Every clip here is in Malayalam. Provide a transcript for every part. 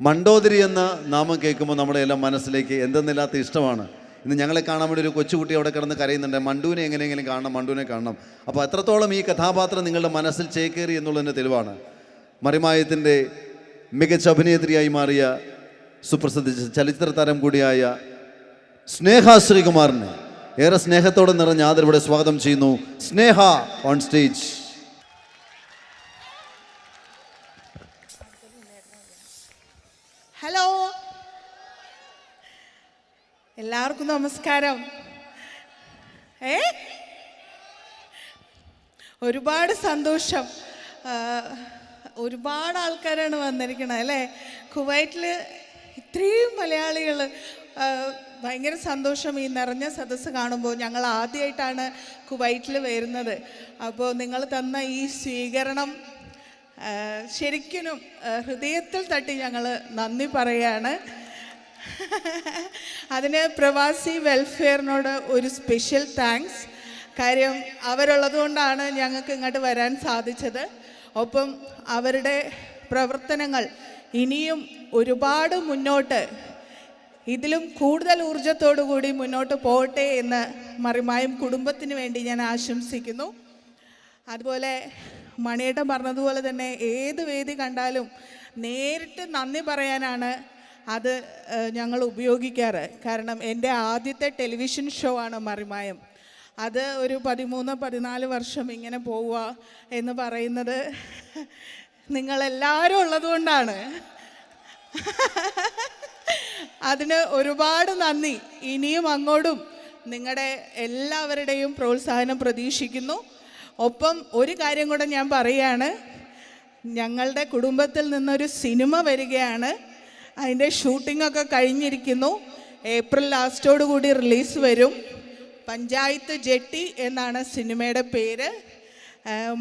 മണ്ടോദരി എന്ന നാമം കേൾക്കുമ്പോൾ നമ്മുടെ എല്ലാം മനസ്സിലേക്ക് എന്തെന്നില്ലാത്ത ഇഷ്ടമാണ്. ഇന്ന് ഞങ്ങളെ കാണാൻ വേണ്ടി ഒരു കൊച്ചുകുട്ടി അവിടെ കിടന്ന് കരയുന്നുണ്ട്. മണ്ടുവിനെ എങ്ങനെയെങ്കിലും കാണണം മണ്ടുവിനെ കാണണം. അപ്പോൾ എത്രത്തോളം ഈ കഥാപാത്രം നിങ്ങളുടെ മനസ്സിൽ ചേക്കേറി എന്നുള്ളതിന്റെ തെളിവാണ്. മറിമായത്തിന്റെ മികച്ച അഭിനേത്രിയായി മാറിയ സുപ്രസിദ്ധ ചലച്ചിത്ര താരം കൂടിയായ സ്നേഹ ശ്രീകുമാറിനെ. ഏറെ സ്നേഹത്തോടെ നിറഞ്ഞ ആദരവിടെ സ്വാഗതം ചെയ്യുന്നു. സ്നേഹ ഓൺ സ്റ്റേജ് എല്ലാവർക്കും നമസ്കാരം. ഏ? ഒരുപാട് സന്തോഷം. ഒരുപാട് ആൾക്കാരാണ് വന്നിരിക്കുന്നത് അല്ലേ? കുവൈറ്റിൽ ഇത്രയും മലയാളികൾ ഭയങ്കര സന്തോഷം ഈ നിറഞ്ഞ സദസ്സ് കാണുമ്പോൾ ഞങ്ങൾ ആദ്യമായിട്ടാണ് കുവൈറ്റിൽ വരുന്നത്. അപ്പോൾ നിങ്ങൾ തന്ന ഈ സ്വീകരണം ശരിക്കും ഹൃദയത്തിൽ തട്ടി ഞങ്ങൾ നന്ദി പറയാണ്. അതിന് പ്രവാസി വെൽഫെയറിനോട് ഒരു സ്പെഷ്യൽ താങ്ക്സ് കാര്യം അവരുള്ളത് കൊണ്ടാണ് ഞങ്ങൾക്ക് ഇങ്ങോട്ട് വരാൻ സാധിച്ചത്. ഒപ്പം അവരുടെ പ്രവർത്തനങ്ങൾ ഇനിയും ഒരുപാട് മുന്നോട്ട് ഇതിലും കൂടുതൽ ഊർജത്തോടു കൂടി മുന്നോട്ട് പോകട്ടെ എന്ന് മറിമായും കുടുംബത്തിന് വേണ്ടി ഞാൻ ആശംസിക്കുന്നു. അതുപോലെ മണിയേട്ടൻ പറഞ്ഞതുപോലെ തന്നെ ഏത് വേദി കണ്ടാലും നേരിട്ട് നന്ദി പറയാനാണ് അത് ഞങ്ങൾ ഉപയോഗിക്കാറ്. കാരണം എന്റെ ആദ്യത്തെ ടെലിവിഷൻ ഷോ ആണ് മറിമായം. അത് ഒരു പതിമൂന്ന് പതിനാല് വർഷം ഇങ്ങനെ പോവുക എന്ന് പറയുന്നത് നിങ്ങളെല്ലാവരും ഉള്ളതുകൊണ്ടാണ്. അതിന് ഒരുപാട് നന്ദി. ഇനിയും അങ്ങോട്ടും നിങ്ങളുടെ എല്ലാവരുടെയും പ്രോത്സാഹനം പ്രതീക്ഷിക്കുന്നു. ഒപ്പം ഒരു കാര്യം കൂടെ ഞാൻ പറയുകയാണ്. ഞങ്ങളുടെ കുടുംബത്തിൽ നിന്നൊരു സിനിമ വരികയാണ്. അതിന്റെ ഷൂട്ടിംഗ് ഒക്കെ കഴിഞ്ഞിരിക്കുന്നു. ഏപ്രിൽ ലാസ്റ്റോടു കൂടി റിലീസ് വരും. പഞ്ചായത്ത് ജെട്ടി എന്നാണ് സിനിമയുടെ പേര്.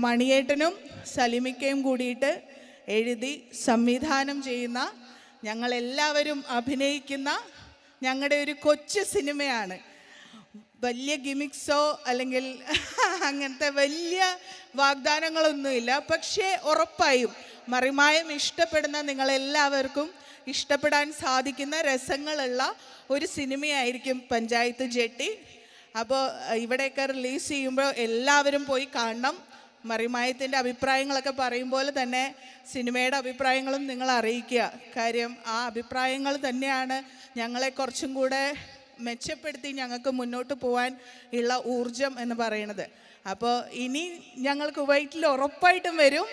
മണിയേട്ടനും സലിമിക്കയും കൂടിയിട്ട് എഴുതി സംവിധാനം ചെയ്യുന്ന ഞങ്ങളെല്ലാവരും അഭിനയിക്കുന്ന ഞങ്ങളുടെ ഒരു കൊച്ചു സിനിമയാണ്. വലിയ ഗിമിക്സോ അല്ലെങ്കിൽ അങ്ങനത്തെ വലിയ വാഗ്ദാനങ്ങളൊന്നുമില്ല. പക്ഷേ ഉറപ്പായും മറിമായം ഇഷ്ടപ്പെടുന്ന നിങ്ങളെല്ലാവർക്കും ഇഷ്ടപ്പെടാൻ സാധിക്കുന്ന രസങ്ങളുള്ള ഒരു സിനിമയായിരിക്കും പഞ്ചായത്ത് ജെട്ടി. അപ്പോൾ ഇവിടെയൊക്കെ റിലീസ് ചെയ്യുമ്പോൾ എല്ലാവരും പോയി കാണണം. മറിമായത്തിന്റെ അഭിപ്രായങ്ങളൊക്കെ പറയും പോലെ തന്നെ സിനിമയുടെ അഭിപ്രായങ്ങളും നിങ്ങൾ അറിയിക്കുക. കാര്യം ആ അഭിപ്രായങ്ങൾ തന്നെയാണ് ഞങ്ങളെ കുറച്ചും കൂടെ മെച്ചപ്പെടുത്തി ഞങ്ങൾക്ക് മുന്നോട്ട് പോകാൻ ഉള്ള ഊർജം എന്ന് പറയുന്നത്. അപ്പോൾ ഇനി ഞങ്ങൾ കുവൈറ്റിൽ ഉറപ്പായിട്ടും വരും.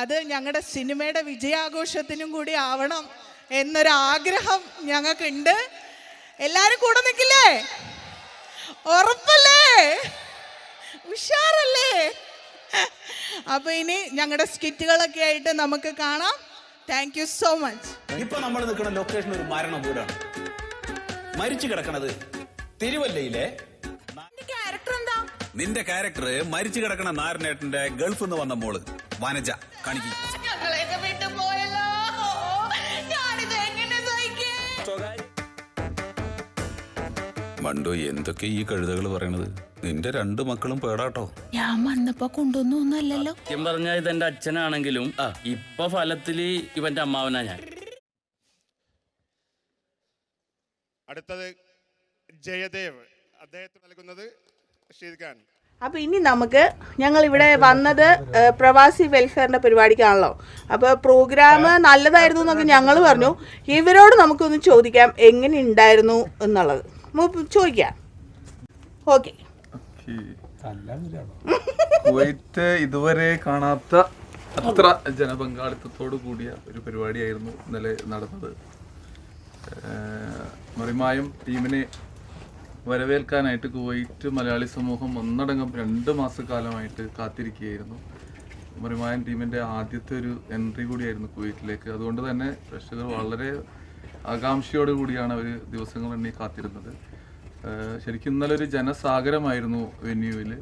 അത് ഞങ്ങളുടെ സിനിമയുടെ വിജയാഘോഷത്തിനും കൂടി ആവണം എന്നൊരു ആഗ്രഹം ഞങ്ങൾക്കുണ്ട്. എല്ലാവരും കൂടെ നിൽക്കില്ലേ? ഉറപ്പല്ലേ? ഉഷാറല്ലേ? അപ്പൊ ഇനി ഞങ്ങളുടെ സ്കിറ്റുകളൊക്കെ ആയിട്ട് നമുക്ക് കാണാം. താങ്ക് യു സോ മച്ച് ഇപ്പൊ നമ്മൾ നിൽക്കുന്ന ലൊക്കേഷൻ ഒരു മരണ വീടാണ് മരിച്ചു കിടക്കണത് തിരുവല്ലയിലെ ക്യാരക്ടർ എന്താ? നിന്റെ ക്യാരക്ടർ മരിച്ചു കിടക്കണ നാരനേട്ടന്റെ ഗൾഫിൽ നിന്ന് വന്ന മോൾ വനജ കാണിക്കി. ഞങ്ങളെയൊക്കെ വിട്ടു പോയല്ലോ. ഞാനിത് എങ്ങനെ സഹിക്കേ? മണ്ടു എന്തൊക്കെ ഈ കഴുതകൾ പറയണത്? നിന്റെ രണ്ട് മക്കളും പേടാട്ടോ. ഞാൻ വന്നപ്പോ കൊണ്ടുവന്നൊന്നല്ലല്ലോ സത്യം ഇത് എന്റെ അച്ഛനാണെങ്കിലും ഇപ്പൊ ഫലത്തിൽ ഇവന്റെ അമ്മാവനാ ഞാൻ. അടുത്തത് ജയദേവ്. അദ്ദേഹത്തിന് നൽകുന്നത് ഷീദ് ഖാൻ. അപ്പൊ ഇനി നമുക്ക് ഞങ്ങൾ ഇവിടെ വന്നത് പ്രവാസി വെൽഫെയറിന്റെ പരിപാടിക്കാണല്ലോ. അപ്പൊ പ്രോഗ്രാം നല്ലതായിരുന്നു എന്നൊക്കെ ഞങ്ങൾ പറഞ്ഞു. ഇവരോട് നമുക്കൊന്ന് ചോദിക്കാം എങ്ങനെ ഉണ്ടായിരുന്നു എന്നുള്ളത്. നമുക്ക് ചോദിക്കാം. ഓക്കെ. കുവൈറ്റ് ഇതുവരെ കാണാത്ത അത്ര ജനപങ്കാളിത്തത്തോടു കൂടിയ ഒരു പരിപാടിയായിരുന്നു ഇന്നലെ നടന്നത്. മറിമായം ടീമിനെ വരവേൽക്കാനായിട്ട് കുവൈറ്റ് മലയാളി സമൂഹം ഒന്നടങ്കം രണ്ട് മാസക്കാലമായിട്ട് കാത്തിരിക്കുകയായിരുന്നു. മറിമായൻ ടീമിന്റെ ആദ്യത്തെ ഒരു എൻട്രി കൂടിയായിരുന്നു കുവൈറ്റിലേക്ക്. അതുകൊണ്ട് തന്നെ പ്രേക്ഷകർ വളരെ ആകാംക്ഷയോട് കൂടിയാണ് അവർ ദിവസങ്ങൾ എണ്ണി കാത്തിരുന്നത്. ശരിക്കും ഇന്നലെ ഒരു ജനസാഗരമായിരുന്നു വെന്യൂവിൽ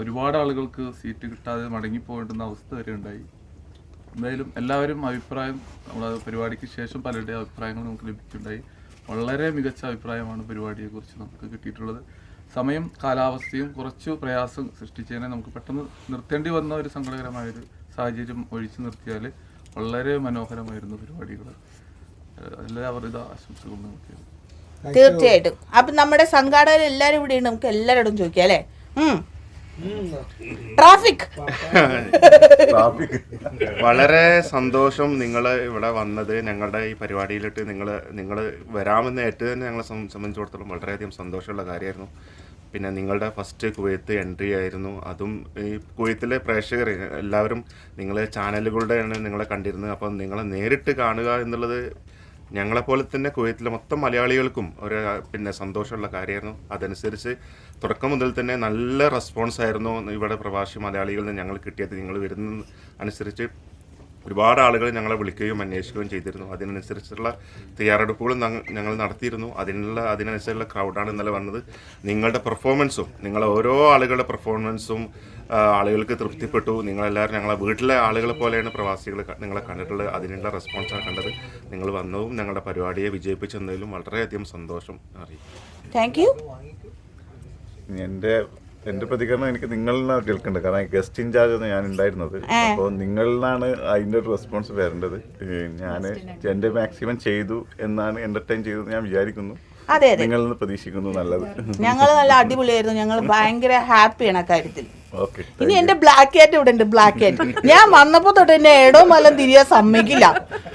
ഒരുപാട് ആളുകൾക്ക് സീറ്റ് കിട്ടാതെ മടങ്ങിപ്പോകേണ്ടുന്ന അവസ്ഥ വരെ ഉണ്ടായി. എന്തായാലും എല്ലാവരും അഭിപ്രായം നമ്മുടെ പരിപാടിക്ക് ശേഷം പലരുടെയും അഭിപ്രായങ്ങൾ നമുക്ക് ലഭിക്കുകയുണ്ടായി. വളരെ മികച്ച അഭിപ്രായമാണ് പരിപാടിയെക്കുറിച്ച് നമുക്ക് കിട്ടിയിട്ടുള്ളത്. സമയം കാലാവസ്ഥയും കുറച്ച് പ്രയാസം സൃഷ്ടിച്ചതിനെ നമുക്ക് പെട്ടെന്ന് നിർത്തേണ്ടി വന്ന ഒരു സങ്കടകരമായൊരു സാഹചര്യം ഒഴിച്ചു നിർത്തിയാൽ വളരെ മനോഹരമായിരുന്നു പരിപാടികൾ എല്ലാവരുടെ ആശംസകൾ നമുക്ക് തീർച്ചയായിട്ടും. അപ്പൊ നമ്മുടെ സംഘാടകർ എല്ലാരും ഇവിടെ ഉണ്ട്. നമുക്ക് എല്ലാവരോടും ചോദിക്കാം അല്ലേ? ട്രാഫിക്. വളരെ സന്തോഷം നിങ്ങൾ ഇവിടെ വന്നത്. ഞങ്ങളുടെ ഈ പരിപാടിയിലിട്ട് നിങ്ങൾ നിങ്ങൾ വരാമെന്ന് ഏറ്റവും തന്നെ ഞങ്ങളെ സംബന്ധിച്ചിടത്തോളം വളരെയധികം സന്തോഷമുള്ള കാര്യമായിരുന്നു. പിന്നെ നിങ്ങളുടെ ഫസ്റ്റ് കുവൈത്ത് എൻട്രി ആയിരുന്നു. അതും ഈ കുവൈത്തിലെ പ്രേക്ഷകർ എല്ലാവരും നിങ്ങളെ ചാനലുകളുടെയാണ് നിങ്ങളെ കണ്ടിരുന്നത്. അപ്പം നിങ്ങളെ നേരിട്ട് കാണുക എന്നുള്ളത് ഞങ്ങളെപ്പോലെ തന്നെ കുവൈത്തിലെ മൊത്തം മലയാളികൾക്കും ഒരു പിന്നെ സന്തോഷമുള്ള കാര്യമായിരുന്നു. അതനുസരിച്ച് തുടക്കം മുതൽ തന്നെ നല്ല റെസ്പോൺസ് ആയിരുന്നു ഇവിടെ പ്രവാസി മലയാളികളിൽ നിന്ന് ഞങ്ങൾ കിട്ടിയത്. നിങ്ങൾ വരുന്ന അനുസരിച്ച് ഒരുപാട് ആളുകൾ ഞങ്ങളെ വിളിക്കുകയും അന്വേഷിക്കുകയും ചെയ്തിരുന്നു. അതിനനുസരിച്ചുള്ള തയ്യാറെടുപ്പുകളും ഞങ്ങൾ നടത്തിയിരുന്നു. അതിനുള്ള അതിനനുസരിച്ചുള്ള ക്രൗഡാണ് ഇന്നലെ വന്നത്. നിങ്ങളുടെ പെർഫോമൻസും നിങ്ങളെ ഓരോ ആളുകളുടെ പെർഫോമൻസും ആളുകൾക്ക് തൃപ്തിപ്പെട്ടു. നിങ്ങളെല്ലാവരും ഞങ്ങളെ വീട്ടിലെ ആളുകളെ പോലെയാണ് പ്രവാസികൾ നിങ്ങളെ കണ്ടിട്ടുള്ളത്. അതിനുള്ള റെസ്പോൺസാണ് കണ്ടത്. നിങ്ങൾ വന്നതും ഞങ്ങളുടെ പരിപാടിയെ വിജയിപ്പിച്ചെന്നതിലും വളരെയധികം സന്തോഷം അറിയിക്കും താങ്ക് യു എന്റെ എന്റെ പ്രതികരണം എനിക്ക് നിങ്ങളിൽ നിന്നാണ് കേൾക്കേണ്ടത്. കാരണം ഗസ്റ്റ് ഇൻചാർജ് ഞാൻ ഉണ്ടായിരുന്നത്. അപ്പോൾ നിങ്ങളിൽ നിന്നാണ് അതിന്റെ ഒരു റെസ്പോൺസ് വരേണ്ടത്. ഞാൻ എന്റെ മാക്സിമം ചെയ്തു എന്നാണ് എന്റർടൈൻ ചെയ്തത് ഞാൻ വിചാരിക്കുന്നു. അതെ അതെ. പ്രതീക്ഷിക്കുന്നു നല്ലത്. ഞങ്ങൾ നല്ല അടിപൊളിയായിരുന്നു. ഞങ്ങൾ ഭയങ്കര ഹാപ്പിയാണ് ആ കാര്യത്തിൽ. ഇനി എന്റെ ബ്ലാക്ക് ക്യാറ്റ് ഇവിടെ ഉണ്ട് ബ്ലാക്ക് ക്യാറ്റ് ഞാൻ വന്നപ്പോ തൊട്ട് എന്നെ ഏടോ മലം തിരിയാൻ സമ്മതിക്കില്ല.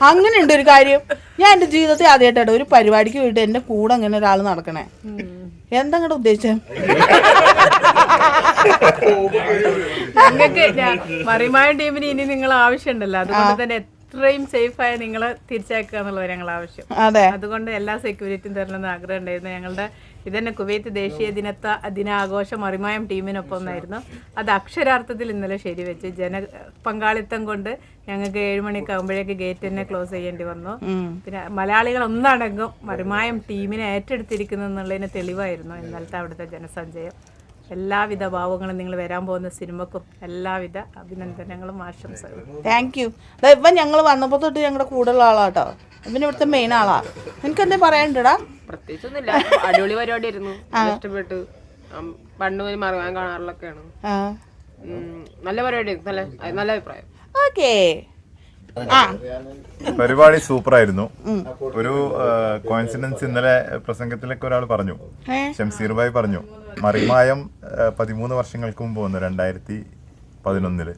അങ്ങനെ ഉണ്ട് ഒരു കാര്യം. ഞാൻ എന്റെ ജീവിതത്തിൽ ആദ്യമായിട്ടോ ഒരു പരിപാടിക്ക് പോയിട്ട് എന്റെ കൂടെ അങ്ങനെ ഒരാൾ നടക്കണേ. എന്താ ഉദ്ദേശം? ഉദ്ദേശിച്ചത് ഞങ്ങൾക്ക് മറിമായം ടീമിന് ഇനി നിങ്ങൾ ആവശ്യമുണ്ടല്ലോ. അതുകൊണ്ട് തന്നെ എത്രയും സേഫായി നിങ്ങൾ തിരിച്ചയക്കുക എന്നുള്ളത് ഞങ്ങൾ ആവശ്യം. അതുകൊണ്ട് എല്ലാ സെക്യൂരിറ്റിയും തരണമെന്ന് ആഗ്രഹം ഉണ്ടായിരുന്നു. ഞങ്ങളുടെ ഇതന്നെ കുവൈത്ത് ദേശീയ ദിനത്ത ദിനാഘോഷം മറിമായം ടീമിനൊപ്പം ഒന്നായിരുന്നു അത് അക്ഷരാർത്ഥത്തിൽ ഇന്നലെ ശരിവെച്ച്. ജന പങ്കാളിത്തം കൊണ്ട് ഞങ്ങൾക്ക് ഏഴുമണിയൊക്കെ ആകുമ്പോഴേക്ക് ഗേറ്റ് തന്നെ ക്ലോസ് ചെയ്യേണ്ടി വന്നു. പിന്നെ മലയാളികൾ ഒന്നടങ്കം മറിമായം ടീമിനെ ഏറ്റെടുത്തിരിക്കുന്നു എന്നുള്ളതിന് തെളിവായിരുന്നു ഇന്നലത്തെ അവിടുത്തെ ജനസഞ്ചയം. എല്ലാവിധ ഭാവങ്ങളും നിങ്ങൾ വരാൻ പോകുന്ന സിനിമക്കും എല്ലാവിധ അഭിനന്ദനങ്ങളും ആശംസകളും. താങ്ക് യു ഇവൻ ഞങ്ങൾ വന്നപ്പോൾ തൊട്ട് ഞങ്ങളുടെ കൂടെയുള്ള ആളാട്ടോ. ഇവൻ ഇവിടുത്തെ മെയിൻ ആളാ. നിനക്ക് എന്താ പറയണ്ടടാ പ്രത്യേകിച്ചൊന്നുമില്ല. അടിപൊളി പരിപാടിയായിരുന്നു. ഇഷ്ടപ്പെട്ടു. പണ്ട് മുതൽ മറവാൻ കാണാറിലൊക്കെയാണ് ആ. നല്ല പരിപാടി. നല്ല നല്ല അഭിപ്രായം. ഓക്കേ. പരിപാടി പരിപാടി സൂപ്പറായിരുന്നു. ഒരു കോയിൻസിഡൻസ് ഇന്നലെ പ്രസംഗത്തിലൊക്കെ ഒരാൾ പറഞ്ഞു? ഷംസീർ ഭായ് പറഞ്ഞു. മറിമായം പതിമൂന്ന് വർഷങ്ങൾക്ക് മുമ്പ് വന്നു രണ്ടായിരത്തി പതിനൊന്നിൽ.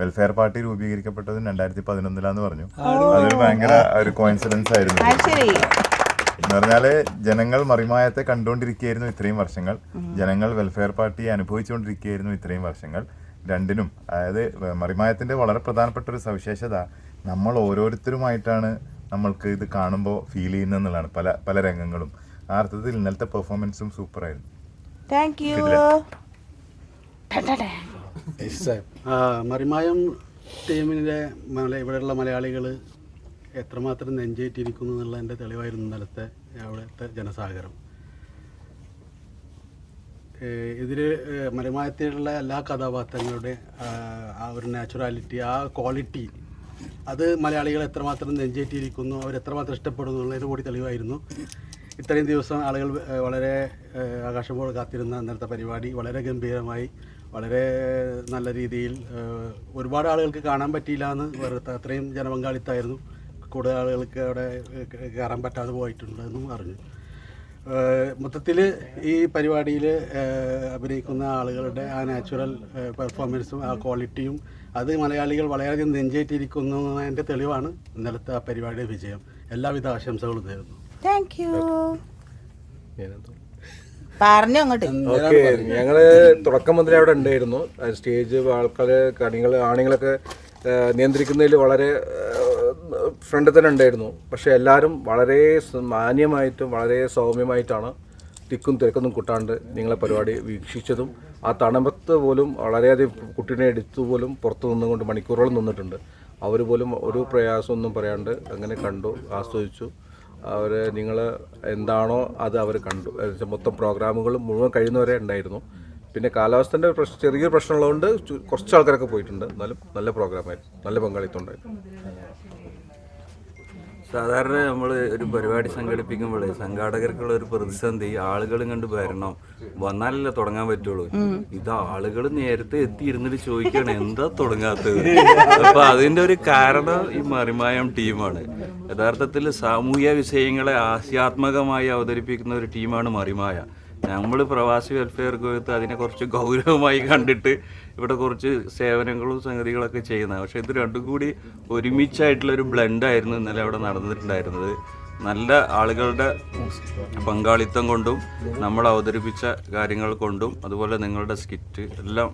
വെൽഫെയർ പാർട്ടി രൂപീകരിക്കപ്പെട്ടതും രണ്ടായിരത്തി പതിനൊന്നിലാന്ന് പറഞ്ഞു അതൊരു ഭയങ്കര ഒരു കോയിൻസിഡൻസ് ആയിരുന്നു. എന്ന് പറഞ്ഞാൽ ജനങ്ങൾ മറിമായത്തെ കണ്ടുകൊണ്ടിരിക്കുകയായിരുന്നു ഇത്രയും വർഷങ്ങൾ. ജനങ്ങൾ വെൽഫെയർ പാർട്ടി അനുഭവിച്ചുകൊണ്ടിരിക്കുകയായിരുന്നു ഇത്രയും വർഷങ്ങൾ. രണ്ടിനും അതായത് മറിമായത്തിന്റെ വളരെ പ്രധാനപ്പെട്ട ഒരു സവിശേഷത നമ്മൾ ഓരോരുത്തരുമായിട്ടാണ് നമ്മൾക്ക് ഇത് കാണുമ്പോൾ ഫീൽ ചെയ്യുന്നതെന്നുള്ളതാണ് പല പല രംഗങ്ങളും. ആ അർത്ഥത്തിൽ ഇന്നലത്തെ പെർഫോമൻസും സൂപ്പറായിരുന്നു താങ്ക് യു മറിമായം ടീമിന്റെ മല ഇവിടെയുള്ള മലയാളികൾ എത്രമാത്രം നെഞ്ചേറ്റിരിക്കുന്നു എന്നുള്ള എന്റെ തെളിവായിരുന്നു ഇന്നലത്തെ അവിടുത്തെ ജനസാഗരം. ഇതിൽ മറിമായത്തിലുള്ള എല്ലാ കഥാപാത്രങ്ങളുടെ ആ, ആ ഒരു നാച്ചുറാലിറ്റി ആ ക്വാളിറ്റി അത് മലയാളികൾ എത്രമാത്രം നെഞ്ചേറ്റിയിരിക്കുന്നു അവർ എത്രമാത്രം ഇഷ്ടപ്പെടുന്നു എന്നുള്ളതിന് കൂടി തെളിവായിരുന്നു. ഇത്രയും ദിവസം ആളുകൾ വളരെ ഏഹ്, ആകാശപ്പോടെ കാത്തിരുന്ന അന്നത്തെ പരിപാടി വളരെ ഗംഭീരമായി വളരെ നല്ല രീതിയിൽ ഒരുപാട് ആളുകൾക്ക് കാണാൻ പറ്റിയില്ല എന്ന് അത്രയും ജനപങ്കാളിത്തമായിരുന്നു. കൂടുതൽ ആളുകൾക്ക് അവിടെ കയറാൻ പറ്റാതെ പോയിട്ടുണ്ടെന്നും അറിഞ്ഞു. മൊത്തത്തിൽ ഈ പരിപാടിയിൽ അഭിനയിക്കുന്ന ആളുകളുടെ ആ നാച്ചുറൽ പെർഫോമൻസും ആ ക്വാളിറ്റിയും അത് മലയാളികൾ വളരെയധികം നെഞ്ചേറ്റിരിക്കുന്നു എന്നതിന്റെ തെളിവാണ് ഇന്നലത്തെ ആ പരിപാടിയുടെ വിജയം. എല്ലാവിധ ആശംസകളും നേരുന്നു. താങ്ക് യു പറഞ്ഞു അങ്ങോട്ട്. ഓക്കെ ഞങ്ങൾ തുടക്കം മുതലേ അവിടെ ഉണ്ടായിരുന്നു. സ്റ്റേജ് ആൾക്കാര് കണികൾ ആണികളൊക്കെ നിയന്ത്രിക്കുന്നതിൽ വളരെ ഫ്രണ്ട് തന്നെ ഉണ്ടായിരുന്നു. പക്ഷെ എല്ലാവരും വളരെ മാന്യമായിട്ടും വളരെ സൗമ്യമായിട്ടാണ് തിക്കും തിരക്കൊന്നും കൂട്ടാണ്ട് നിങ്ങളെ പരിപാടി വീക്ഷിച്ചതും ആ തണുപ്പത്ത് പോലും വളരെയധികം കുട്ടീനെ എടുത്തു പോലും പുറത്തു നിന്നുകൊണ്ട് മണിക്കൂറുകൾ നിന്നിട്ടുണ്ട്. അവർ പോലും ഒരു പ്രയാസമൊന്നും പറയാണ്ട് അങ്ങനെ കണ്ടു ആസ്വദിച്ചു. അവർ നിങ്ങൾ എന്താണോ അത് അവർ കണ്ടു. മൊത്തം പ്രോഗ്രാമുകളും മുഴുവൻ കഴിയുന്നവരെ ഉണ്ടായിരുന്നു. പിന്നെ കാലാവസ്ഥന്റെ പ്രശ്നം ചെറിയൊരു പ്രശ്നമുള്ളതുകൊണ്ട് കുറച്ച് ആൾക്കാരൊക്കെ പോയിട്ടുണ്ട്. എന്നാലും നല്ല പ്രോഗ്രാമായിരുന്നു. നല്ല പങ്കാളിത്തം ഉണ്ടായിരുന്നു. സാധാരണ നമ്മൾ ഒരു പരിപാടി സംഘടിപ്പിക്കുമ്പോൾ സംഘാടകർക്കുള്ള ഒരു പ്രതിസന്ധി ആളുകളും കണ്ട് വരണം. വന്നാലല്ലേ തുടങ്ങാൻ പറ്റുള്ളൂ. ഇത് ആളുകൾ നേരത്തെ എത്തി ഇരുന്നിട്ട് ചോദിക്കുകയാണ് എന്താ തുടങ്ങാത്തത്? അപ്പൊ അതിന്റെ ഒരു കാരണം ഈ മറിമായം ടീമാണ്. യഥാർത്ഥത്തിൽ സാമൂഹ്യ വിഷയങ്ങളെ ആശയാത്മകമായി അവതരിപ്പിക്കുന്ന ഒരു ടീമാണ് മറിമായ. നമ്മൾ പ്രവാസി വെൽഫെയർ ഗ്രൂപ്പ് അതിനെ കുറച്ച് ഗൗരവമായി കണ്ടിട്ട് ഇവിടെ കുറച്ച് സേവനങ്ങളും സംഗതികളൊക്കെ ചെയ്യുന്നത് പക്ഷെ ഇത് രണ്ടും കൂടി ഒരുമിച്ചായിട്ടുള്ള ഒരു ബ്ലെൻഡായിരുന്നു ഇന്നലെ അവിടെ നടന്നിട്ടുണ്ടായിരുന്നത്. നല്ല ആളുകളുടെ പങ്കാളിത്തം കൊണ്ടും നമ്മൾ അവതരിപ്പിച്ച കാര്യങ്ങൾ കൊണ്ടും അതുപോലെ നിങ്ങളുടെ സ്കിറ്റ് എല്ലാം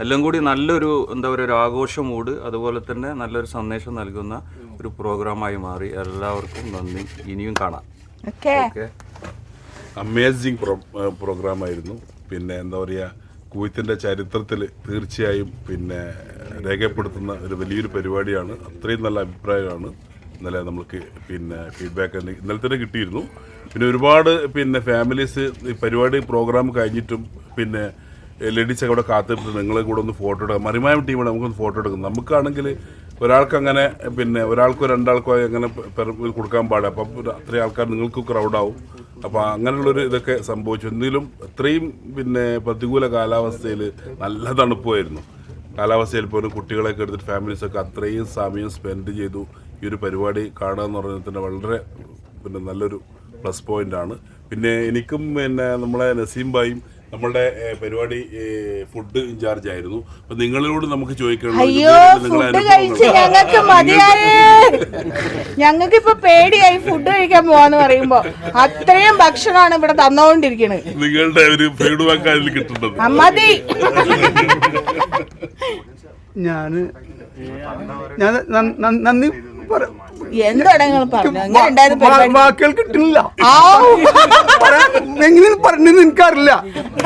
എല്ലാം കൂടി നല്ലൊരു എന്താ പറയുക ഒരു ആഘോഷം മൂട് അതുപോലെ തന്നെ നല്ലൊരു സന്ദേശം നൽകുന്ന ഒരു പ്രോഗ്രാമായി മാറി. എല്ലാവർക്കും നന്ദി. ഇനിയും കാണാം. ഓക്കെ ഓക്കെ അമേസിങ് പ്രോ പ്രോഗ്രാമായിരുന്നു പിന്നെ എന്താ പറയുക കുവൈത്തിന്റെ ചരിത്രത്തിൽ തീർച്ചയായും പിന്നെ രേഖപ്പെടുത്തുന്ന ഒരു വലിയൊരു പരിപാടിയാണ്. അത്രയും നല്ല അഭിപ്രായമാണ്. ഇന്നലെ നമ്മൾക്ക് പിന്നെ ഫീഡ്ബാക്ക് ഇന്നലെ തന്നെ കിട്ടിയിരുന്നു. പിന്നെ ഒരുപാട് പിന്നെ ഫാമിലീസ് ഈ പരിപാടി പ്രോഗ്രാം കഴിഞ്ഞിട്ടും പിന്നെ ലേഡീസ് അവിടെ കാത്തിട്ട് നിങ്ങളെ കൂടെ ഒന്ന് ഫോട്ടോ എടുക്കാം. മറിമായം ടീമാണ് നമുക്കൊന്ന് ഫോട്ടോ എടുക്കുന്നത് നമുക്കാണെങ്കിൽ ഒരാൾക്ക് അങ്ങനെ പിന്നെ ഒരാൾക്കോ രണ്ടാൾക്കോ അങ്ങനെ കൊടുക്കാൻ പാടില്ല. അപ്പം അത്രയും ആൾക്കാർ നിങ്ങൾക്ക് ക്രൗഡാവും അപ്പോൾ അങ്ങനെയുള്ളൊരു ഇതൊക്കെ സംഭവിച്ചു. എന്തെങ്കിലും അത്രയും പിന്നെ പ്രതികൂല കാലാവസ്ഥയിൽ നല്ല തണുപ്പുമായിരുന്നു. കാലാവസ്ഥയിൽ പോലും കുട്ടികളെയൊക്കെ എടുത്തിട്ട് ഫാമിലീസൊക്കെ അത്രയും സമയം സ്പെൻഡ് ചെയ്തു. ഈ ഒരു പരിപാടി കാണുക എന്ന് പറഞ്ഞാൽ തന്നെ വളരെ പിന്നെ നല്ലൊരു പ്ലസ് പോയിന്റ് ആണ്. പിന്നെ എനിക്കും പിന്നെ നമ്മളെ നസീം ഭായും നമ്മളുടെ പരിപാടി ഫുഡ് ഇൻചാർജ് ആയിരുന്നു. അപ്പൊ നിങ്ങളോട് നമുക്ക് ഞങ്ങൾക്ക് മതിയായേ. ഞങ്ങൾക്ക് ഇപ്പൊ പേടിയായി ഫുഡ് കഴിക്കാൻ പോവാന്ന് പറയുമ്പോ അത്രയും ഭക്ഷണമാണ് ഇവിടെ തന്നോണ്ടിരിക്കണത്. നിങ്ങളുടെ ഒരു ഫീഡ്ബാക്ക് അതിൽ കിട്ടുന്നത് മതി. ഞാൻ ഞാൻ നന്ദി പറ- എന്താണ് നിങ്ങൾ പറഞ്ഞു? എങ്ങനെ ഉണ്ടായിരുന്നു വാ- പരിപാടി? വാക്കുകൾ കിട്ടുന്നില്ല എങ്ങനെ പറഞ്ഞെന്ന് എനിക്കറിയില്ല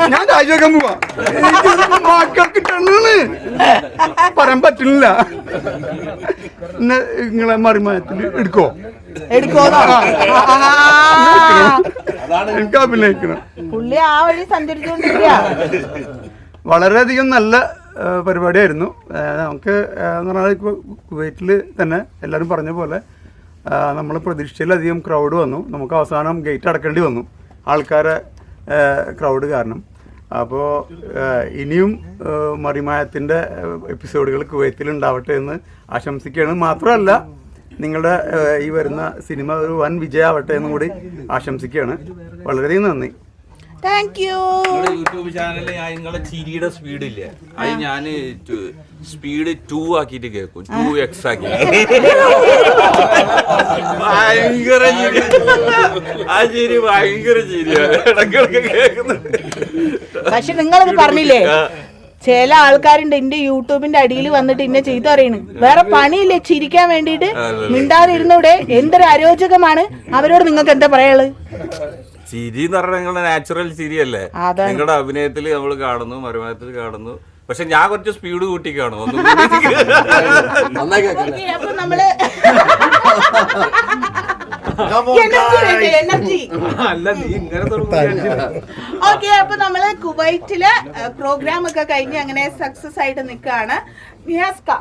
ഞാൻ രാജിവെക്കാൻ പോവാ. എനിക്ക് വാക്കുകൾ കിട്ടണെന്ന് പറയാൻ പറ്റുന്നില്ല എന്നെ നിങ്ങളെ മറിമാനത്തിൽ എടുക്കോ എടുക്കോന്നോ ആ, എനിക്ക് അഭിനയിക്കണം. പുള്ളി ആ വഴി സഞ്ചരിച്ചുകൊണ്ടിരിക്കുക വളരെയധികം നല്ല ആ, പരിപാടിയായിരുന്നു. ആ, നമുക്ക് ആ, എന്ന് പറഞ്ഞാൽ ഇപ്പോൾ കുവൈറ്റിൽ തന്നെ എല്ലാവരും പറഞ്ഞ പോലെ നമ്മൾ പ്രതീക്ഷിച്ചതിലധികം ക്രൗഡ് വന്നു. നമുക്ക് അവസാനം ഗേറ്റ് അടക്കേണ്ടി വന്നു. ആൾക്കാരെ ക്രൗഡ് കാരണം. അപ്പോൾ ഇനിയും മറിമായത്തിന്റെ എപ്പിസോഡുകൾ കുവൈത്തിൽ ഉണ്ടാവട്ടെ എന്ന് ആശംസിക്കുകയാണ്. മാത്രമല്ല നിങ്ങളുടെ ഈ വരുന്ന സിനിമ ഒരു വൻ വിജയമാവട്ടെ എന്നും കൂടി ആശംസിക്കുകയാണ്. വളരെയധികം നന്ദി. താങ്ക് യു നിങ്ങളുടെ യൂട്യൂബ് ചാനലിൽ ഞാൻ ചിരിയുടെ സ്പീഡ് ഇല്ലേ? അത് ഞാൻ സ്പീഡ് ടു ആക്കിയിട്ട് കേൾക്കും ടു എക്സ് ആക്കി. ഭയങ്കര ചിരി. ആ ചിരി ഭയങ്കര ചിരിയാണ് പക്ഷെ നിങ്ങളിത് പറഞ്ഞില്ലേ? ചില ആൾക്കാരുണ്ട് എന്റെ യൂട്യൂബിന്റെ അടിയിൽ വന്നിട്ട് എന്നെ ചെയ്തു അറിയണ് വേറെ പണിയില്ലേ? ചിരിക്കാൻ വേണ്ടിയിട്ട് മിണ്ടാതിരുന്നൂടെ. എന്തൊരു അരോചകമാണ്. അവരോട് നിങ്ങൾക്ക് എന്താ പറയാൾ ചിരി എന്ന് പറഞ്ഞാൽ നിങ്ങളുടെ നാച്ചുറൽ ചിരിയല്ലേ. നിങ്ങളുടെ അഭിനയത്തിൽ നമ്മൾ കാണുന്നു മരുമാനത്തിൽ കാണുന്നു. പക്ഷെ ഞാൻ കുറച്ച് സ്പീഡ് കൂട്ടി കാണും ഒന്നും ഓക്കെ അപ്പൊ നമ്മൾ കുവൈറ്റിൽ പ്രോഗ്രാം ഒക്കെ കഴിഞ്ഞ് അങ്ങനെ സക്സസ് ആയിട്ട് നിൽക്കുകയാണ്. നിയാസ്ക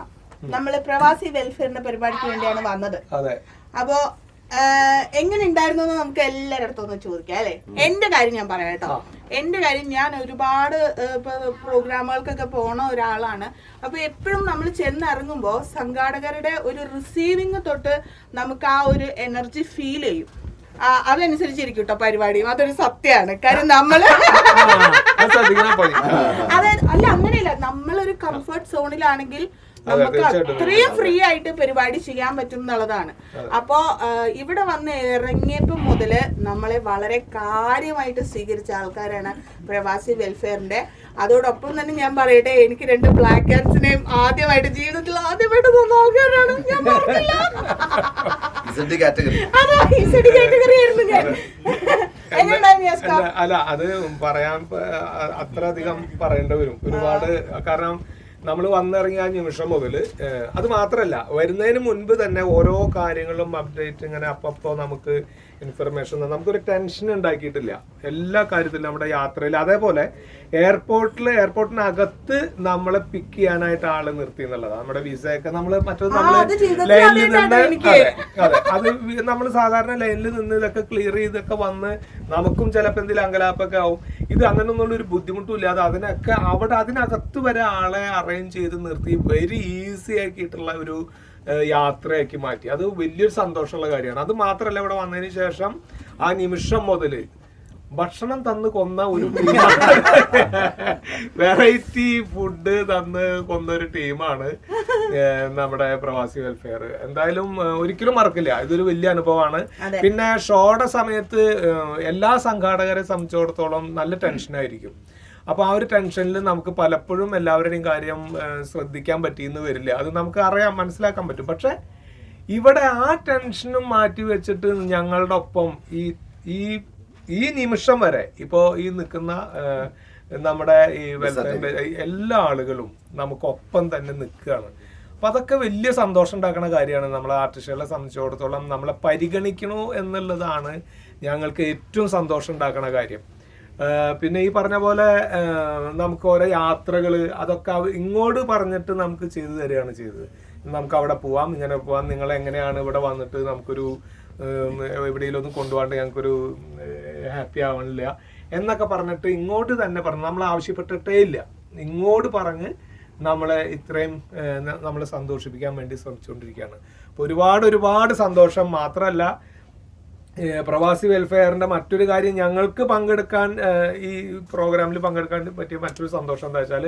നമ്മൾ പ്രവാസി വെൽഫെയറിന്റെ പരിപാടിക്ക് വേണ്ടിയാണ് വന്നത്. അപ്പോ എങ്ങനെ ഉണ്ടായിരുന്നു എന്ന് നമുക്ക് എല്ലാവരുടെ ഒന്ന് ചോദിക്കാം അല്ലെ? എന്റെ കാര്യം ഞാൻ പറയാം കേട്ടോ. എന്റെ കാര്യം ഞാൻ ഒരുപാട് പ്രോഗ്രാമുകൾക്കൊക്കെ പോണ ഒരാളാണ്. അപ്പൊ എപ്പോഴും നമ്മൾ ചെന്നിറങ്ങുമ്പോൾ സംഘാടകരുടെ ഒരു റിസീവിങ് തൊട്ട് നമുക്ക് ആ ഒരു എനർജി ഫീൽ ചെയ്യും. അതനുസരിച്ചിരിക്കും കേട്ടോ പരിപാടിയും. അതൊരു സത്യമാണ്. കാര്യം നമ്മൾ അതായത് അല്ല അങ്ങനെയല്ല. നമ്മളൊരു കംഫർട്ട് സോണിലാണെങ്കിൽ നമുക്ക് അത്രയും ഫ്രീ ആയിട്ട് പരിപാടി ചെയ്യാൻ പറ്റും എന്നുള്ളതാണ് അപ്പോ ഇവിടെ വന്ന് ഇറങ്ങിയപ്പോൾ മുതൽ നമ്മളെ വളരെ കാര്യമായിട്ട് സ്വീകരിച്ച ആൾക്കാരാണ് പ്രവാസി വെൽഫെയറിന്റെ അതോടൊപ്പം തന്നെ ഞാൻ പറയട്ടെ എനിക്ക് രണ്ട് ബ്ലാക്ക് കാറ്റ്സിനെയും ആദ്യമായിട്ട് ജീവിതത്തിൽ ആദ്യമായിട്ട് തന്ന ആൾക്കാരാണ്. ഞാൻ പറഞ്ഞില്ല അതാ കാറ്റഗറി ആയിരുന്നു ഞാൻ? അല്ല അത് പറയാൻ അത്രയധികം അത്ര അധികം പറയേണ്ടി വരും. ഒരുപാട് കാരണം നമ്മൾ വന്നിറങ്ങിയ ആ നിമിഷം മുതൽ അത് മാത്രമല്ല വരുന്നതിന് മുൻപ് തന്നെ ഓരോ കാര്യങ്ങളും അപ്ഡേറ്റ് ഇങ്ങനെ അപ്പപ്പോ നമുക്ക് ഇൻഫർമേഷൻ നമുക്കൊരു ടെൻഷൻ ഉണ്ടാക്കിയിട്ടില്ല. എല്ലാ കാര്യത്തിലും നമ്മുടെ യാത്രയിൽ അതേപോലെ എയർപോർട്ടിൽ എയർപോർട്ടിനകത്ത് നമ്മളെ പിക്ക് ചെയ്യാനായിട്ട് ആൾ നിർത്തി എന്നുള്ളതാണ് നമ്മുടെ വിസയൊക്കെ നമ്മൾ മറ്റൊരു നമ്മൾ ലൈനിൽ നിന്ന് അതെ അതെ. നമ്മൾ സാധാരണ ലൈനിൽ നിന്ന് ഇതൊക്കെ ക്ലിയർ ചെയ്തൊക്കെ വന്ന് നമുക്കും ചിലപ്പോൾ എന്തെങ്കിലും അങ്കലാപ്പൊക്കെ ആവും. ഇത് അങ്ങനെയൊന്നുള്ള ഒരു ബുദ്ധിമുട്ടും ഇല്ലാതെ അതിനൊക്കെ അവിടെ അതിനകത്ത് വരെ ആളെ അറേഞ്ച് ചെയ്ത് നിർത്തി. വെരി ഈസി ആക്കിയിട്ടുള്ള ഒരു യാത്രയാക്കി മാറ്റി. അത് വലിയൊരു സന്തോഷമുള്ള കാര്യമാണ്. അത് മാത്രമല്ല ഇവിടെ വന്നതിന് ശേഷം ആ നിമിഷം മുതൽ ഭക്ഷണം തന്ന് കൊന്ന ഒരു വെറൈറ്റി ഫുഡ് തന്ന് കൊന്ന ഒരു ടീമാണ് നമ്മുടെ പ്രവാസി വെൽഫെയർ എന്തായാലും ഒരിക്കലും മറക്കില്ല. ഇതൊരു വലിയ അനുഭവമാണ്. പിന്നെ ഷോയുടെ സമയത്ത് എല്ലാ സംഘാടകരെ സംബന്ധിച്ചിടത്തോളം നല്ല ടെൻഷനായിരിക്കും അപ്പോൾ ആ ഒരു ടെൻഷനിൽ നമുക്ക് പലപ്പോഴും എല്ലാവരുടെയും കാര്യം ശ്രദ്ധിക്കാൻ പറ്റിയെന്ന് വരില്ല. അത് നമുക്ക് അറിയാം മനസ്സിലാക്കാൻ പറ്റും. പക്ഷേ ഇവിടെ ആ ടെൻഷനും മാറ്റി വെച്ചിട്ട് ഞങ്ങളുടെ ഒപ്പം ഈ ഈ ഈ നിമിഷം വരെ ഇപ്പോൾ ഈ നിൽക്കുന്ന നമ്മുടെ ഈ എല്ലാ ആളുകളും നമുക്കൊപ്പം തന്നെ നിൽക്കുകയാണ്. അപ്പം അതൊക്കെ വലിയ സന്തോഷം ഉണ്ടാക്കുന്ന കാര്യമാണ്. നമ്മളെ ആർട്ടിസ്റ്റുകളെ സംബന്ധിച്ചിടത്തോളം നമ്മളെ പരിഗണിക്കണു എന്നുള്ളതാണ് ഞങ്ങൾക്ക് ഏറ്റവും സന്തോഷം ഉണ്ടാക്കുന്ന കാര്യം. പിന്നെ ഈ പറഞ്ഞ പോലെ നമുക്ക് ഓരോ യാത്രകൾ അതൊക്കെ ഇങ്ങോട്ട് പറഞ്ഞിട്ട് നമുക്ക് ചെയ്തു തരികയാണ് ചെയ്തത്. നമുക്ക് അവിടെ പോവാം ഇങ്ങനെ പോവാം. നിങ്ങൾ എങ്ങനെയാണ് ഇവിടെ വന്നിട്ട് നമുക്കൊരു എവിടെയെങ്കിലും കൊണ്ടുപോകാണ്ട് ഞങ്ങൾക്കൊരു ഹാപ്പി ആവണില്ല എന്നൊക്കെ പറഞ്ഞിട്ട് ഇങ്ങോട്ട് തന്നെ പറഞ്ഞു. നമ്മൾ ആവശ്യപ്പെട്ടിട്ടേ ഇല്ല. ഇങ്ങോട്ട് പറഞ്ഞ് നമ്മളെ ഇത്രയും നമ്മളെ സന്തോഷിപ്പിക്കാൻ വേണ്ടി ശ്രമിച്ചുകൊണ്ടിരിക്കുകയാണ്. അപ്പോൾ ഒരുപാട് ഒരുപാട് സന്തോഷം മാത്രമല്ല പ്രവാസി വെൽഫെയറിന്റെ മറ്റൊരു കാര്യം ഞങ്ങൾക്ക് പങ്കെടുക്കാൻ ഈ പ്രോഗ്രാമിൽ പങ്കെടുക്കാൻ പറ്റിയ മറ്റൊരു സന്തോഷം എന്താ വെച്ചാൽ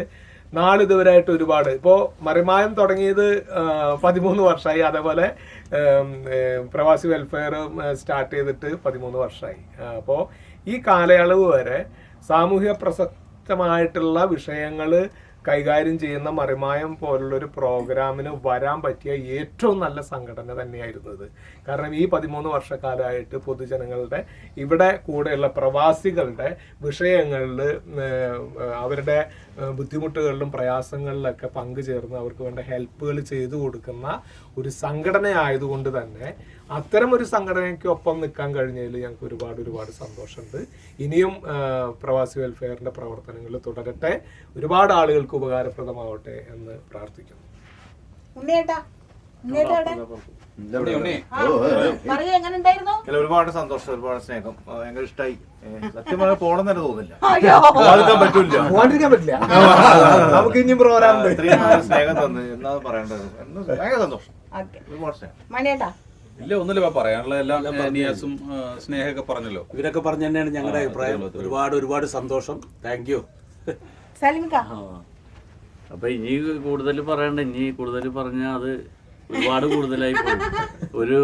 നാളിതുവരായിട്ട് ഒരുപാട്. ഇപ്പോൾ മറിമായം തുടങ്ങിയത് പതിമൂന്ന് വർഷമായി അതേപോലെ പ്രവാസി വെൽഫെയർ സ്റ്റാർട്ട് ചെയ്തിട്ട് പതിമൂന്ന് വർഷമായി അപ്പോൾ ഈ കാലയളവ് വരെ സാമൂഹ്യ പ്രസക്തമായിട്ടുള്ള വിഷയങ്ങൾ കൈകാര്യം ചെയ്യുന്ന മറിമായം പോലുള്ളൊരു പ്രോഗ്രാമിന് വരാൻ പറ്റിയ ഏറ്റവും നല്ല സംഘടന തന്നെയായിരുന്നു ഇത്. കാരണം ഈ പതിമൂന്ന് വർഷക്കാലമായിട്ട് പൊതുജനങ്ങളുടെ ഇവിടെ കൂടെയുള്ള പ്രവാസികളുടെ വിഷയങ്ങളിൽ അവരുടെ ബുദ്ധിമുട്ടുകളിലും പ്രയാസങ്ങളിലൊക്കെ പങ്കുചേർന്ന് അവർക്ക് വേണ്ട ഹെൽപ്പുകൾ ചെയ്തു കൊടുക്കുന്ന ഒരു സംഘടന ആയതുകൊണ്ട് തന്നെ അത്തരം ഒരു സംഘടനയ്ക്കൊപ്പം നിൽക്കാൻ കഴിഞ്ഞതിൽ ഞങ്ങൾക്ക് ഒരുപാട് ഒരുപാട് സന്തോഷമുണ്ട്. ഇനിയും പ്രവാസി വെൽഫെയറിന്റെ പ്രവർത്തനങ്ങൾ തുടരട്ടെ. ഒരുപാട് ആളുകൾക്ക് ഉപകാരപ്രദമാവട്ടെ എന്ന് പ്രാർത്ഥിക്കുന്നു. ഒരുപാട് സന്തോഷം ഒരുപാട് സ്നേഹം. ഭയങ്കര ഇഷ്ടമായി സത്യം പറഞ്ഞാൽ പോകണം തന്നെ തോന്നില്ല അയ്യോ. പോകാതിരിക്കാൻ പറ്റൂല പോകാണ്ടിരിക്കാൻ പറ്റില്ല. നമുക്ക് ഇനിയും പ്രോഗ്രാം ഉണ്ട്. ഇത്രയും സ്നേഹം തന്ന് എന്നാ പറയേണ്ടത്? എന്ന് ഭയങ്കര സന്തോഷം. ഓക്കെ. ഒരുപാട് സ്നേഹം. മണിയേട്ടാ ഇല്ല ഒന്നുമില്ല പറയാനുള്ള എല്ലാം നിയാസും സ്നേഹമൊക്കെ പറഞ്ഞല്ലോ. ഇവരൊക്കെ പറഞ്ഞു തന്നെയാണ് ഞങ്ങളുടെ അഭിപ്രായം. ഒരുപാട് ഒരുപാട് സന്തോഷം. താങ്ക് യു അപ്പൊ ഇനി കൂടുതൽ പറയണ്ട ഇനി കൂടുതൽ പറഞ്ഞാൽ അത് ഒരുപാട് കൂടുതലായി പോകും ഒരു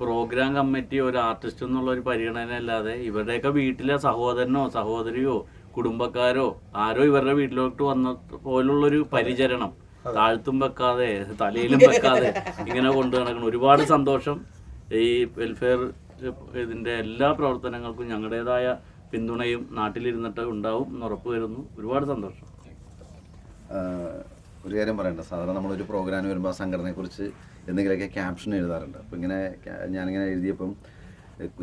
പ്രോഗ്രാം കമ്മിറ്റി ഒരു ആർട്ടിസ്റ്റ് എന്നുള്ള ഒരു പരിഗണന അല്ലാതെ ഇവരുടെയൊക്കെ വീട്ടിലെ സഹോദരനോ സഹോദരിയോ കുടുംബക്കാരോ ആരോ ഇവരുടെ വീട്ടിലോട്ട് വന്ന പോലുള്ളൊരു പരിചരണം. താഴ്ത്തും വെക്കാതെ തലയിലും വെക്കാതെ ഇങ്ങനെ കൊണ്ടു നടക്കണം ഒരുപാട് സന്തോഷം. ഈ വെൽഫെയർ ഇതിന്റെ എല്ലാ പ്രവർത്തനങ്ങൾക്കും ഞങ്ങളുടേതായ പിന്തുണയും നാട്ടിലിരുന്നിട്ട് ഉണ്ടാവും എന്ന് ഉറപ്പ് വരുന്നു. ഒരുപാട് സന്തോഷം. ഒരു കാര്യം പറയണ്ട. സാധാരണ നമ്മളൊരു പ്രോഗ്രാം വരുമ്പോൾ ആ സംഘടനയെക്കുറിച്ച് എന്തെങ്കിലുമൊക്കെ ക്യാപ്ഷൻ എഴുതാറുണ്ട്. അപ്പോൾ ഇങ്ങനെ ഞാനിങ്ങനെ എഴുതിയപ്പം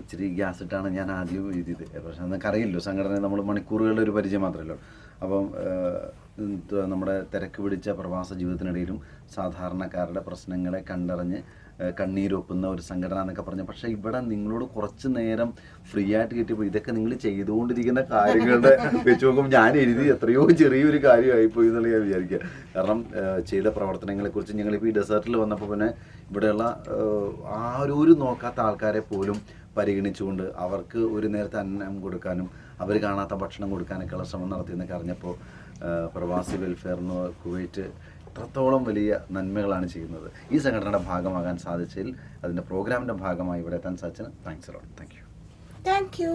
ഇച്ചിരി ഗ്യാസ് ഇട്ടാണ് ഞാൻ ആദ്യം എഴുതിയത്. പക്ഷെ അതൊക്കെ അറിയില്ലോ സംഘടന നമ്മൾ മണിക്കൂറുകളുടെ ഒരു പരിചയം മാത്രമല്ലോ അപ്പം നമ്മുടെ തിരക്ക് പിടിച്ച പ്രവാസ ജീവിതത്തിനിടയിലും സാധാരണക്കാരുടെ പ്രശ്നങ്ങളെ കണ്ടറിഞ്ഞ് കണ്ണീരൊപ്പുന്ന ഒരു സംഘടന എന്നൊക്കെ പറഞ്ഞു. പക്ഷേ ഇവിടെ നിങ്ങളോട് കുറച്ച് നേരം ഫ്രീ ആയിട്ട് കിട്ടിയപ്പോൾ ഇതൊക്കെ നിങ്ങൾ ചെയ്തുകൊണ്ടിരിക്കുന്ന കാര്യങ്ങളുടെ വെച്ച് നോക്കുമ്പോൾ ഞാൻ എഴുതി എത്രയോ ചെറിയൊരു കാര്യമായിപ്പോയി എന്നുള്ള ഞാൻ വിചാരിക്കുക. കാരണം ചെയ്ത പ്രവർത്തനങ്ങളെക്കുറിച്ച് ഞങ്ങളിപ്പോൾ ഈ ഡെസേർട്ടിൽ വന്നപ്പോൾ പിന്നെ ഇവിടെയുള്ള ആരോരും നോക്കാത്ത ആൾക്കാരെ പോലും പരിഗണിച്ചുകൊണ്ട് അവർക്ക് ഒരു നേരത്തെ അന്നം കൊടുക്കാനും അവർ കാണാത്ത ഭക്ഷണം കൊടുക്കാനൊക്കെയുള്ള ശ്രമം നടത്തിയെന്നൊക്കെ അറിഞ്ഞപ്പോൾ പ്രവാസി വെൽഫെയറിന് കുവൈറ്റ് എത്രത്തോളം വലിയ നന്മകളാണ് ചെയ്യുന്നത്. ഈ സംഘടനയുടെ ഭാഗമാകാൻ സാധിച്ചതിൽ അതിന്റെ പ്രോഗ്രാമിന്റെ ഭാഗമായി ഇവിടെ എത്താൻ സാധിച്ചതിന് thanks a lot thank you thank you